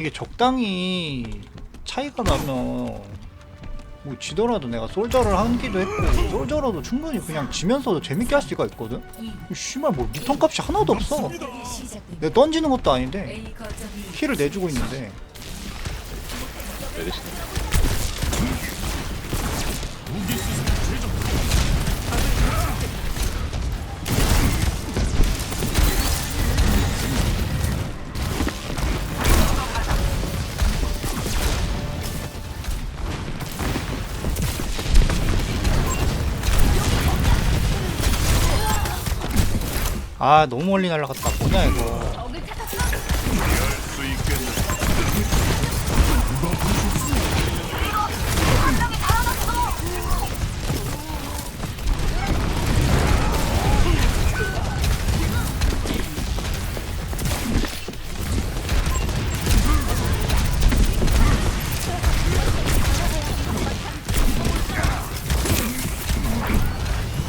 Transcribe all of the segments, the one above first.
이게 적당히 차이가 나면 뭐 지더라도 내가 솔저를 하기도 했고 솔저라도 충분히 그냥 지면서도 재밌게 할 수가 있거든? 이 씨발 뭐 리턴 값이 하나도 없어. 내가 던지는 것도 아닌데 힐을 내주고 있는데. 메르시 아 너무 멀리 날아갔다 뭐냐 이거.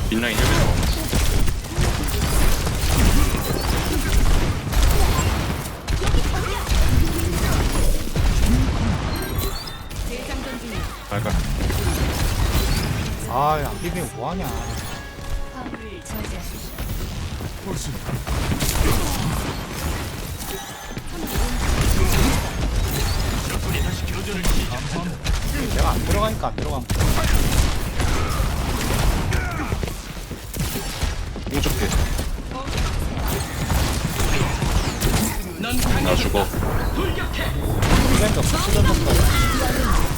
빈라인 1 아 야 비비면 뭐하냐. 내가 안 들어가니까 안 거야 뾰족해 나 죽어. 그러니까 같이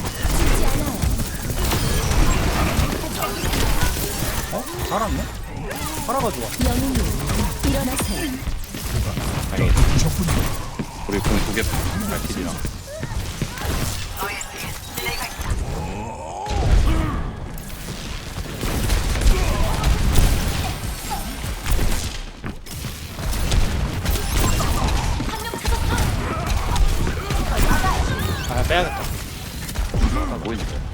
어? 살았네? 살아가지고 왔어 다행이다 우리 공 두개 발길이랑. 아 빼야겠다. 아 뭐인데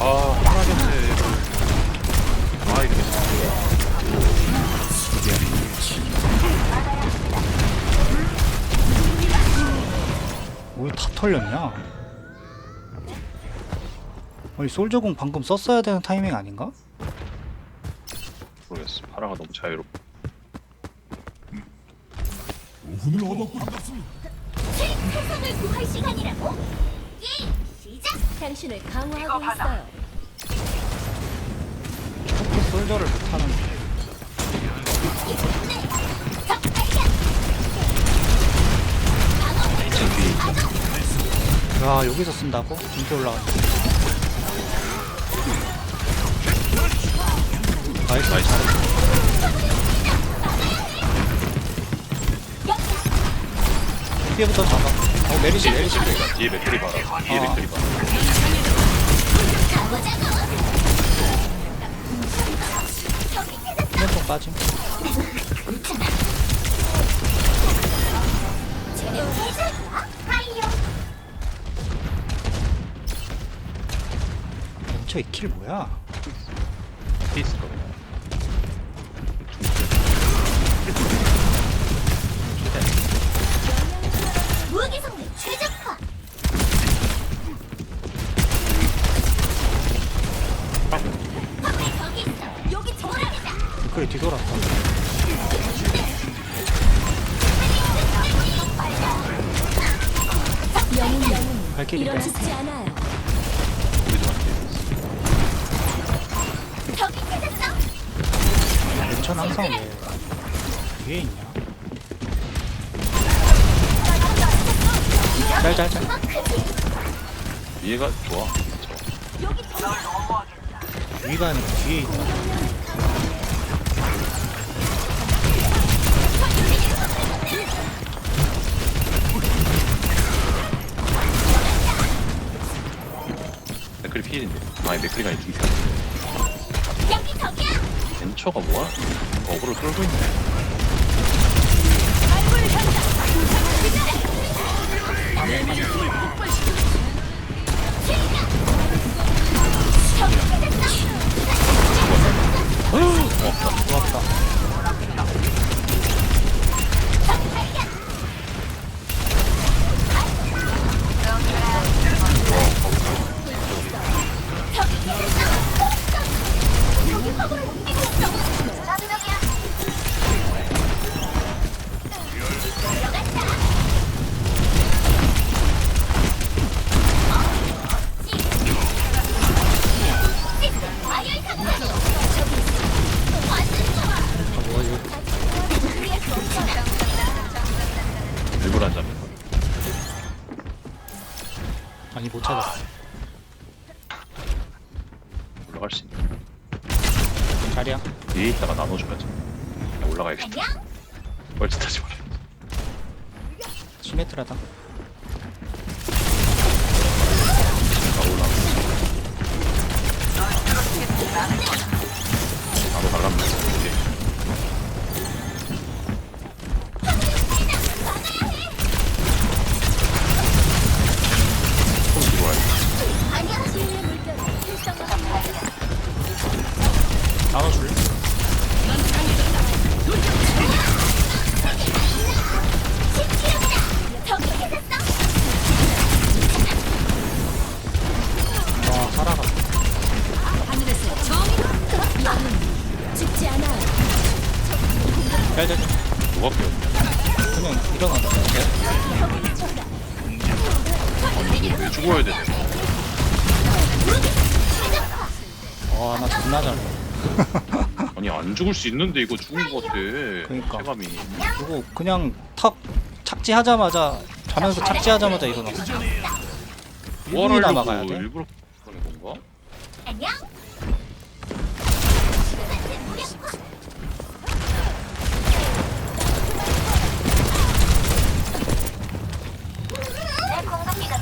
아 하나겠네 아 이거 왜다 털렸냐? 아니 솔저공 방금 썼어야 되는 타이밍 아닌가? 모르겠어. 파라가 너무 자유롭고. 세상을 구할 시간이라고? 게임 시작! 당신을 강화하고 있어요. 이렇게 솔저를 못하는 진 뒤에 있다 야 여기서 쓴다고? 진짜 올라갔네 나이스 나이스. 뒤에부터 잡아. 어 메리시 메리시. 뒤에 맥크리 봐라. 뒤에 어. 맥크리 봐라. 한번 빠짐. 멈춰 이킬 뭐야? 피스 거무 뒤돌았다 발키리 빼 이러지지 않아요. 저기 찾았어! 괜찮 항상 왜 뒤에 있냐? 좋아 저 여기 돌아! 위가 아니라 뒤에 있다 맥클이 필인데 아니 맥클이가 아니라 디카 여기 저기야. 엔초가 뭐야? 어그로 끌고 있네 얼굴 죽었네 아니 못 찾았어 올라갈 수 있는. 자리야 뒤에 있다가 나눠주면 돼. 올라가야겠다. 뻘짓하지 마라. 시메트라다 나 올라가. 나도 나가면 죽어야 되냐? 와나 존나 잘해 아니 안 죽을 수 있는데 이거 죽은 것 같아. 그러니까. 체감이. 그리고 그냥 탁 착지하자마자 자면서 착지하자마자 일어났어 뭘 1분이나 하려고 막아야 돼? 일부러 그러는 건가? 안녕.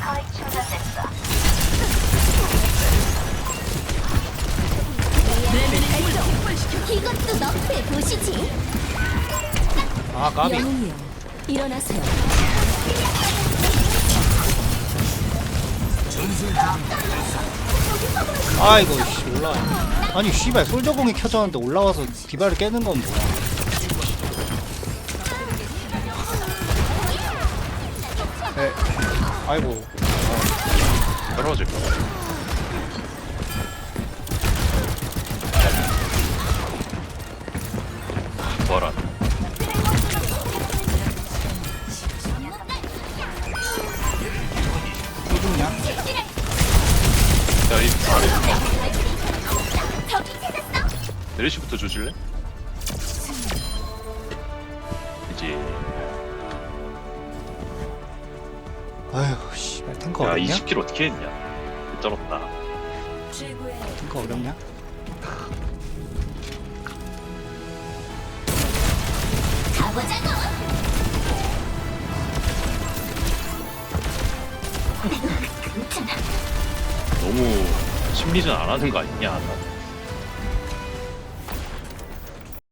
거의 충전됐어. 이것도 너프에 보시지. 아 까비 영웅이여, 일어나세요. 아이고 씨 올라 아니 씨발 솔저공이 켜졌는데 올라와서 디바를 깨는 건 뭐야 아이고 떨어질 거야. 뭐라? 또 죽냐? 야, 이 아래. 내리시부터 주실래? 이제 아휴 씨발 탱커 야 어렵냐? 20킬 어떻게 했냐? 쩔었다. 탱커 어렵냐? 너무 심리전 안 하는 거 아니냐? 나